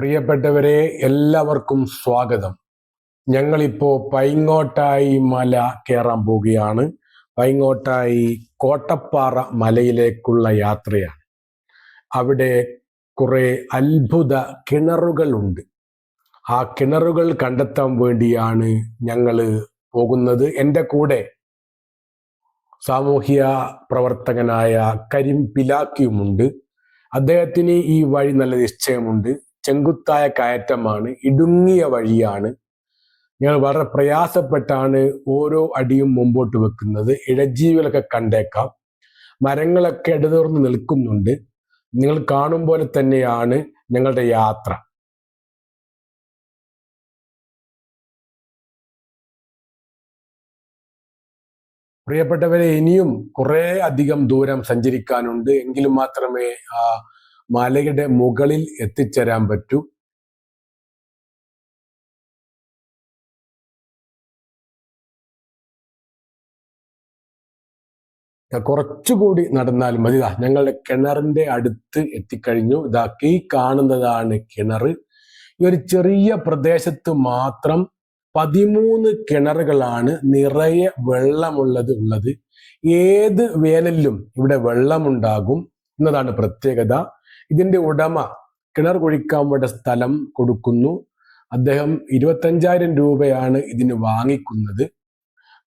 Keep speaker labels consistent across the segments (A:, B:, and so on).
A: പ്രിയപ്പെട്ടവരെ എല്ലാവർക്കും സ്വാഗതം. ഞങ്ങളിപ്പോ പൈങ്ങോട്ടായി മല കയറാൻ പോവുകയാണ്. പൈങ്ങോട്ടായി കോട്ടപ്പാറ മലയിലേക്കുള്ള യാത്രയാണ്. അവിടെ കുറെ അത്ഭുത കിണറുകളുണ്ട്. ആ കിണറുകൾ കണ്ടെത്താൻ വേണ്ടിയാണ് ഞങ്ങൾ പോകുന്നത്. എന്റെ കൂടെ സാമൂഹ്യ പ്രവർത്തകനായ കരിം പിലാക്കിയുമുണ്ട്. അദ്ദേഹത്തിന് ഈ വഴി നല്ല നിശ്ചയമുണ്ട്. ചെങ്കുത്തായ കയറ്റമാണ് ഇടുങ്ങിയ വഴിയാണ്. ഞങ്ങൾ വളരെ പ്രയാസപ്പെട്ടാണ് ഓരോ അടിയും മുമ്പോട്ട് വെക്കുന്നത്. ഇഴജീവികളൊക്കെ കണ്ടേക്കാം. മരങ്ങളൊക്കെ ഇടതൂർന്ന് നിൽക്കുന്നുണ്ട്. നിങ്ങൾ കാണും പോലെ തന്നെയാണ് ഞങ്ങളുടെ യാത്ര. പ്രിയപ്പെട്ടവരെ ഇനിയും കുറേ അധികം ദൂരം സഞ്ചരിക്കാനുണ്ട്. എങ്കിലും മാത്രമേ ആ മലയുടെ മുകളിൽ എത്തിച്ചേരാൻ പറ്റൂ. കുറച്ചുകൂടി നടന്നാൽ മതി. ഇതാ ഞങ്ങളുടെ കിണറിന്റെ അടുത്ത് എത്തിക്കഴിഞ്ഞു. ഇതാ ഈ കാണുന്നതാണ് കിണർ. ഈ ഒരു ചെറിയ പ്രദേശത്ത് മാത്രം പതിമൂന്ന് കിണറുകളാണ് നിറയെ വെള്ളമുള്ളത് ഉള്ളത്. ഏത് വേനലിലും ഇവിടെ വെള്ളമുണ്ടാകും എന്നതാണ് പ്രത്യേകത. ഇതിന്റെ ഉടമ കിണർ കുഴിക്കാൻ വേണ്ട സ്ഥലം കൊടുക്കുന്നു. അദ്ദേഹം ഇരുപത്തഞ്ചായിരം രൂപയാണ് ഇതിന് വാങ്ങിക്കുന്നത്.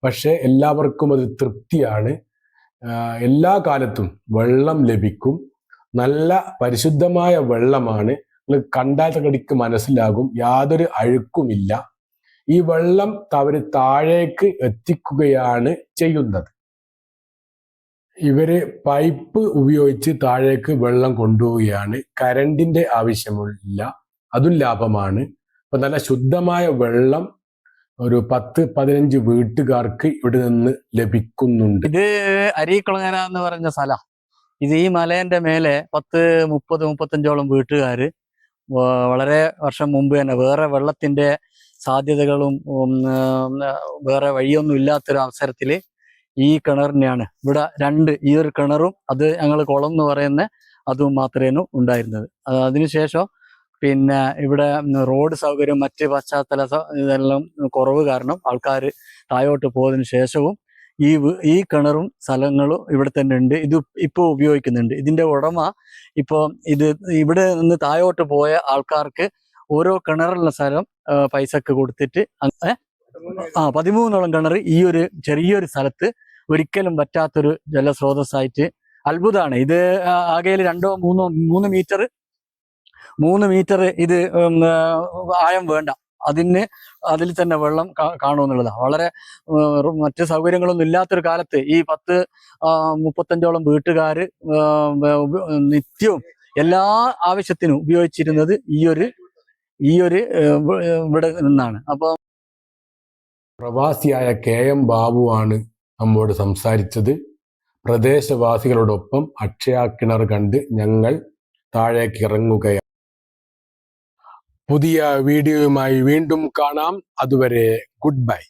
A: പക്ഷേ എല്ലാവർക്കും അത് തൃപ്തിയാണ്. എല്ലാ കാലത്തും വെള്ളം ലഭിക്കും. നല്ല പരിശുദ്ധമായ വെള്ളമാണ്. നിങ്ങൾ കണ്ടാൽ മനസ്സിലാകും. യാതൊരു അഴുക്കുമില്ല. ഈ വെള്ളം അവർ താഴേക്ക് എത്തിക്കുകയാണ് ചെയ്യുന്നത്. ഇവർ പൈപ്പ് ഉപയോഗിച്ച് താഴേക്ക് വെള്ളം കൊണ്ടുപോവുകയാണ്. കരണ്ടിന്റെ ആവശ്യമില്ല അതും ലാഭമാണ്. അപ്പൊ നല്ല ശുദ്ധമായ വെള്ളം ഒരു പത്ത് പതിനഞ്ച് വീട്ടുകാർക്ക് ഇവിടെ നിന്ന് ലഭിക്കുന്നുണ്ട്.
B: ഇത് അരീക്കുളങ്ങര എന്ന് പറഞ്ഞ സ്ഥല. ഇത് ഈ മലേന്റെ മേലെ പത്ത് മുപ്പത് മുപ്പത്തഞ്ചോളം വീട്ടുകാർ വളരെ വർഷം മുമ്പ് തന്നെ വേറെ വെള്ളത്തിന്റെ സാധ്യതകളും വേറെ വഴിയൊന്നും ഇല്ലാത്തൊരു അവസരത്തിൽ ഈ കിണറിനെയാണ്. ഇവിടെ രണ്ട് ഈ ഒരു കിണറും അത് ഞങ്ങൾ കുളം എന്ന് പറയുന്ന അതും മാത്രമേ ഉണ്ടായിരുന്നത്. അത് അതിനുശേഷം പിന്നെ ഇവിടെ റോഡ് സൗകര്യം മറ്റ് പശ്ചാത്തല ഇതെല്ലാം കുറവ് കാരണം ആൾക്കാർ താഴോട്ട് പോയതിനു ശേഷവും ഈ ഈ കിണറും സ്ഥലങ്ങളും ഇവിടെ തന്നെ ഉണ്ട്. ഇത് ഇപ്പോൾ ഉപയോഗിക്കുന്നുണ്ട്. ഇതിന്റെ ഉടമ ഇപ്പോൾ ഇത് ഇവിടെ നിന്ന് താഴോട്ട് പോയ ആൾക്കാർക്ക് ഓരോ കിണറുള്ള സ്ഥലം പൈസക്ക് കൊടുത്തിട്ട്? ആ പതിമൂന്നോളം കിണർ ഈ ഒരു ചെറിയൊരു സ്ഥലത്ത് ഒരിക്കലും പറ്റാത്തൊരു ജലസ്രോതസ്സായിട്ട് അത്ഭുതമാണ്. ഇത് ആകെയിൽ രണ്ടോ മൂന്നോ മൂന്ന് മീറ്റർ മൂന്ന് മീറ്റർ ഇത് ആഴം വേണ്ട. അതിന് അതിൽ തന്നെ വെള്ളം കാണുമെന്നുള്ളതാണ്. വളരെ മറ്റു സൗകര്യങ്ങളൊന്നും ഇല്ലാത്തൊരു കാലത്ത് ഈ പത്ത് മുപ്പത്തഞ്ചോളം വീട്ടുകാർ നിത്യവും എല്ലാ ആവശ്യത്തിനും ഉപയോഗിച്ചിരുന്നത് ഈ ഒരു ഈ ഒരു ഇവിടെ നിന്നാണ്. അപ്പൊ
A: പ്രവാസിയായ കെ എം ബാബുവാണ് നമ്മോട് സംസാരിച്ചത്. പ്രദേശവാസികളോടൊപ്പം അക്ഷയ കിണർ കണ്ട് ഞങ്ങൾ താഴേക്ക് ഇറങ്ങുകയാണ്. പുതിയ വീഡിയോയുമായി വീണ്ടും കാണാം. അതുവരെ ഗുഡ് ബൈ.